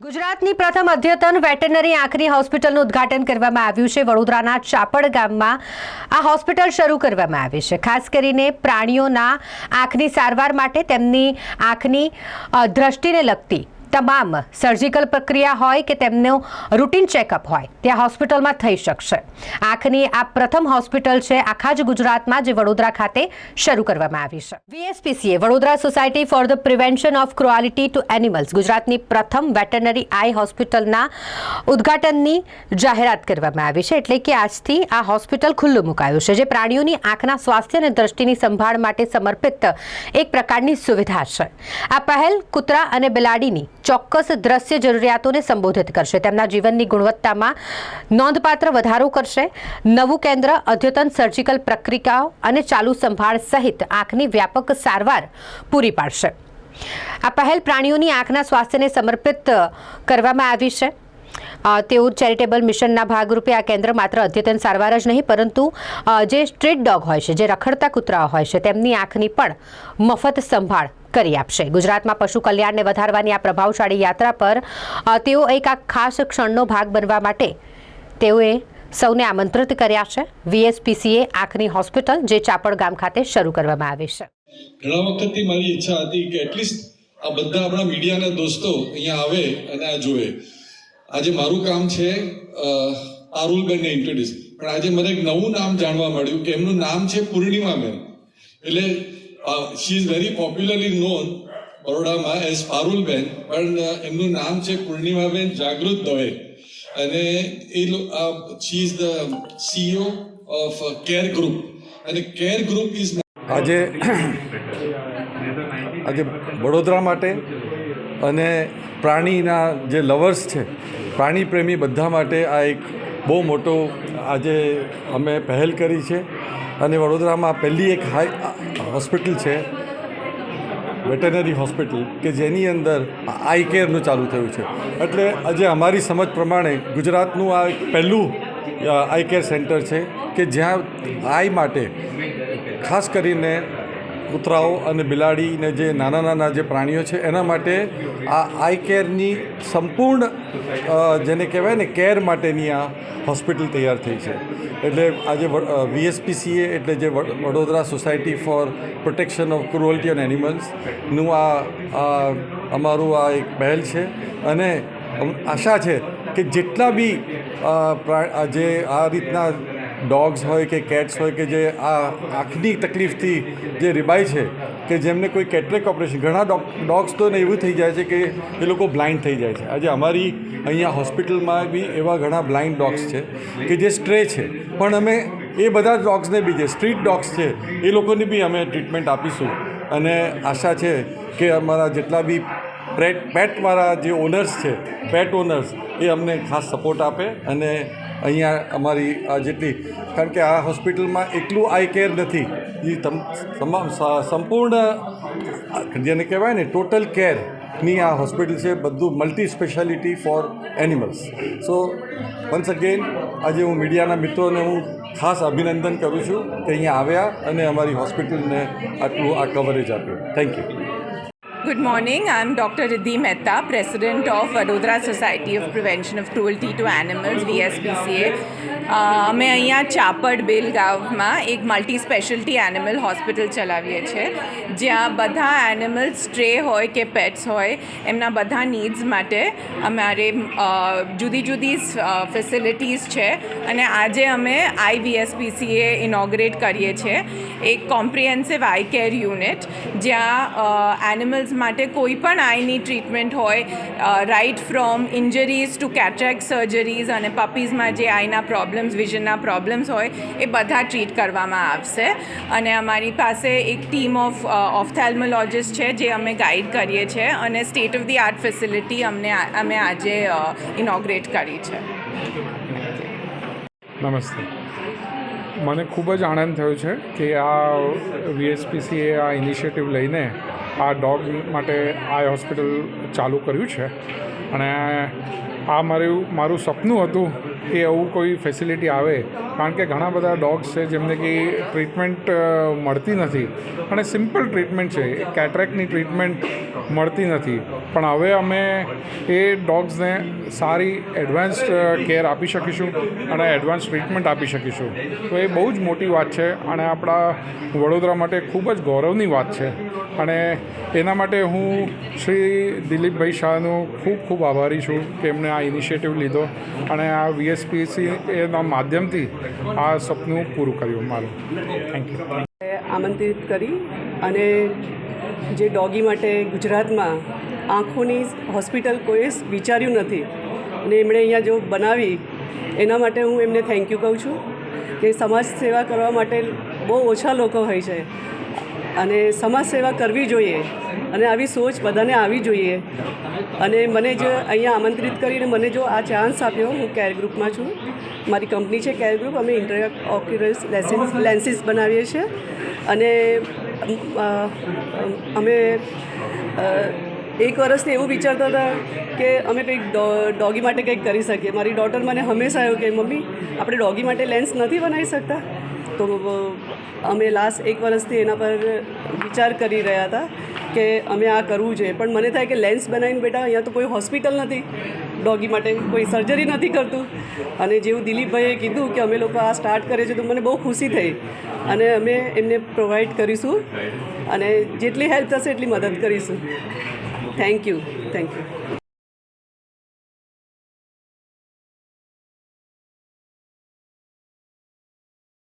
ગુજરાતની પ્રથમ અદ્યતન વેટરનરી આંખની હોસ્પિટલનું ઉદ્ઘાટન કરવામાં આવ્યું છે. વડોદરાના ચાપડ ગામમાં આ હોસ્પિટલ શરૂ કરવામાં આવી છે. ખાસ કરીને પ્રાણીઓના આંખની સારવાર માટે તેમની આંખની દ્રષ્ટિને લગતી તમામ સર્જિકલ પ્રક્રિયા હોય કે તેમનું રૂટીન ચેકઅપ હોય, ત્યાં હોસ્પિટલમાં થઈ શકશે. આંખની આ પ્રથમ હોસ્પિટલ છે આખા જ ગુજરાતમાં જે વડોદરા ખાતે શરૂ કરવામાં આવી છે. VSPCA Vadodara society for the prevention of cruelty to animals ગુજરાતની પ્રથમ વેટરનરી આઈ હોસ્પિટલના ઉદ્ઘાટનની જાહેરાત કરવામાં આવી છે. એટલે કે આજથી આ હોસ્પિટલ ખુલ્લું મુકાયું છે, જે પ્રાણીઓની આંખના સ્વાસ્થ્ય અને દ્રષ્ટિની સંભાળ માટે સમર્પિત એક પ્રકારની સુવિધા છે. આ પહેલ કૂતરા અને બિલાડીની ચોક્કસ દ્રશ્ય જરૂરિયાતોને સંબોધિત કરશે. તેમના જીવનની ગુણવત્તામાં નોંધપાત્ર વધારો કરશે. નવું કેન્દ્ર, અદ્યતન સર્જિકલ પ્રક્રિયાઓ અને ચાલુ સંભાળ સહિત આંખની વ્યાપક સારવાર પૂરી પાડશે. આ પહેલ પ્રાણીઓની આંખના સ્વાસ્થ્યને સમર્પિત કરવામાં આવી છે. તેઓ ચેરિટેબલ મિશનના ભાગરૂપે આ કેન્દ્ર માત્ર અદ્યતન સારવાર જ નહીં, પરંતુ જે સ્ટ્રીટ ડોગ હોય છે, જે રખડતા કૂતરાઓ હોય છે, તેમની આંખની પણ મફત સંભાળ કરી આપશે. ગુજરાતમાં પશુ કલ્યાણને વધારવાની આ પ્રભાવશાળી યાત્રા પર તેઓ એક આ ખાસ ક્ષણનો ભાગ બનવા માટે તેઓએ સૌને આમંત્રિત કર્યા છે. વીએસપીસીએ આંખની હોસ્પિટલ, જે ચાપડ ગામ ખાતે શરૂ કરવામાં આવી છે. ઘણા વખતથી મારી ઈચ્છા હતી કે એટલીસ્ટ આ બધા આપણા મીડિયાના દોસ્તો અહીંયા આવે અને આ જોવે આજે મારું કામ છે આરુલબેનને ઇન્ટ્રોડ્યુસ પણ આજે મને એક નવું નામ જાણવા મળ્યું કે એમનું નામ છે પૂર્ણિમાબેન એટલે she is very popularly known બરોડામાં as Parulben પણ એમનું નામ છે પૂર્ણિમાબેન જાગૃત દવે. અને એ she is the CEO of care group અને કેર ગ્રુપ ઇઝ આજે આજે વડોદરા માટે અને પ્રાણીના જે લવર્સ છે પ્રાણી પ્રેમી બધા માટે આ એક બહુ મોટો આજે અમે પહેલ કરી છે. અને વડોદરામાં પહેલી એક હાઈ હોસ્પિટલ છે વેટરનરી હોસ્પિટલ કે જેની અંદર આઈ કેરનું ચાલુ થયું છે. એટલે આજે અમારી સમજ પ્રમાણે ગુજરાતનું આ પહેલું આઈ કેર સેન્ટર છે, કે જ્યાં આઈ માટે ખાસ કરીને કૂતરાઓ અને બિલાડીને જે નાના નાના જે પ્રાણીઓ છે, એના માટે આ આઈ કેરની સંપૂર્ણ જેને કહેવાય ને કેર માટેની આ હોસ્પિટલ તૈયાર થઈ છે. એટલે આજે વીએસપીસીએ એટલે જે વડ- Vadodara society for protection of cruelty on એનિમલ્સનું આ અમારું આ એક પહેલ છે. અને આશા છે કે જેટલા બી જે આ રીતના ડોગ્સ હોય કે કેટ્સ હોય કે જે આ આંખની તકલીફથી જે રિબાય છે, કે જેમને કોઈ કેટરેક ઓપરેશન, ઘણા ડોગ, ડોગ્સ તો ને એવું થઈ જાય છે કે એ લોકો બ્લાઇન્ડ થઈ જાય છે. આજે અમારી અહીંયા હોસ્પિટલમાં બી એવા ઘણા બ્લાઇન્ડ ડોગ્સ છે કે જે સ્ટ્રે છે. પણ અમે એ બધા ડોગ્સને બી, જે સ્ટ્રીટ ડોગ્સ છે, એ લોકોની બી અમે ટ્રીટમેન્ટ આપીશું. અને આશા છે કે અમારા જેટલા બી પેટ, પેટવાળા જે ઓનર્સ છે, પેટ ઓનર્સ, એ અમને ખાસ સપોર્ટ આપે અને અહીંયા અમારી આ જેટલી, કારણ કે આ હોસ્પિટલમાં એકલું આઈ કેર નથી. એ તમ, તમામ સંપૂર્ણ, જેને કહેવાય ને, ટોટલ કેરની આ હોસ્પિટલ છે. બધું multi speciality for animals. So, once again, આજે હું મીડિયાના મિત્રોને હું ખાસ અભિનંદન કરું છું કે અહીંયા આવ્યા અને અમારી હોસ્પિટલને આટલું આ કવરેજ આપ્યું. Thank you Good morning. I'm Dr. Riddhi Mehta, President of Vadodara Society of Prevention of Cruelty to Animals, VSPCA. અમે અહીંયા ચાપડ બેલ ગામમાં એક મલ્ટી સ્પેશિયલ્ટી એનિમલ હોસ્પિટલ ચલાવીએ છીએ જ્યાં બધા એનિમલ સ્ટ્રે હોય કે પેટ્સ હોય એમના બધા નીડ્સ માટે અમારે જુદી જુદી ફેસિલિટીઝ છે અને આજે અમે આઈવીએસપીસીએ ઇનોગ્રેટ કરીએ છીએ એક કોમ્પ્રિહેન્સિવ આઈ કેર યુનિટ જ્યાં એનિમલ્સ માટે કોઈ પણ આઈની ટ્રીટમેન્ટ હોય right from injuries to cataract surgeries અને પપીઝમાં જે આઈના પ્રોબ્લેમ્સ વિઝનના પ્રોબ્લેમ્સ હોય, એ બધા ટ્રીટ કરવામાં આવશે. અને અમારી પાસે એક ટીમ ઓફ ઓફથેલ્મોલોજિસ્ટ છે, જે અમે ગાઈડ કરીએ છીએ અને state of the art facility અમને અમે આજે ઇનોગ્રેટ કરી છે. નમસ્તે. મને ખૂબ જ આનંદ થયો છે કે આ વીએસપીસીએ આ ઇનિશિયેટિવ લઈને આ ડોગ માટે આ હોસ્પિટલ ચાલુ કર્યું છે. અને આ મારું મારું સપનું હતું કે એવું કોઈ ફેસિલિટી આવે. કારણ કે ઘણા બધા ડોગ્સ છે જેમને કે ટ્રીટમેન્ટ મળતી નથી. અને સિમ્પલ ટ્રીટમેન્ટ છે. કેટરેકની ટ્રીટમેન્ટ મળતી નથી. પણ હવે અમે એ ડોગ્સને સારી એડવાન્સ્ડ કેર આપી શકીશું અને એડવાન્સ ટ્રીટમેન્ટ આપી શકીશું. તો એ બહુ જ મોટી વાત છે અને આપણા વડોદરા માટે ખૂબ જ ગૌરવની વાત છે. અને એના માટે હું શ્રી દિલીપભાઈ શાહનો ખૂબ ખૂબ આભારી છું કે એમણે આ ઇનિશિયેટિવ લીધો અને આ વીએસપીસી એના માધ્યમથી આ સપનું પૂરું કર્યું મારું. થેન્ક યુ આમંત્રિત કરી અને જે ડોગી માટે ગુજરાતમાં આંખોની હોસ્પિટલ કોઈએ વિચાર્યું નથી. અને એમણે અહીંયા જો બનાવી, એના માટે હું એમને થેન્ક યુ કહું છું કે સમાજ સેવા કરવા માટે બહુ ઓછા લોકો હોય છે. અને સમાજ સેવા કરવી જોઈએ અને આવી સોચ બધાને આવી જોઈએ. અને મને જો અહીંયા આમંત્રિત કરીને મને જો આ ચાન્સ આપ્યો, હું કેર ગ્રુપમાં છું. મારી કંપની છે કેર ગ્રુપ અમે ઇન્ટર ઓક્યુરસ લેન્સીસ બનાવીએ છીએ. અને અમે એક વર્ષથી એવું વિચારતા હતા કે અમે કંઈક ડોગી માટે કંઈક કરી શકીએ. મારી ડોટર મને હંમેશા એવું કે મમ્મી, આપણે ડોગી માટે લેન્સ નથી બનાવી શકતા? તો અમે લાસ્ટ એક વર્ષથી એના પર વિચાર કરી રહ્યા હતા. કે અમે આ કરવું જોઈએ. પણ મને થાય કે લેન્સ બનાવીને બેટા, અહીંયા તો કોઈ હોસ્પિટલ નથી. ડોગી માટે કોઈ સર્જરી નથી કરતું. અને જેવું દિલીપભાઈએ કીધું કે અમે લોકો આ સ્ટાર્ટ કરે છે, તો મને બહુ ખુશી થઈ. અને અમે એમને પ્રોવાઈડ કરીશું. અને જેટલી હેલ્પ થશે, એટલી મદદ કરીશું. Thank you thank you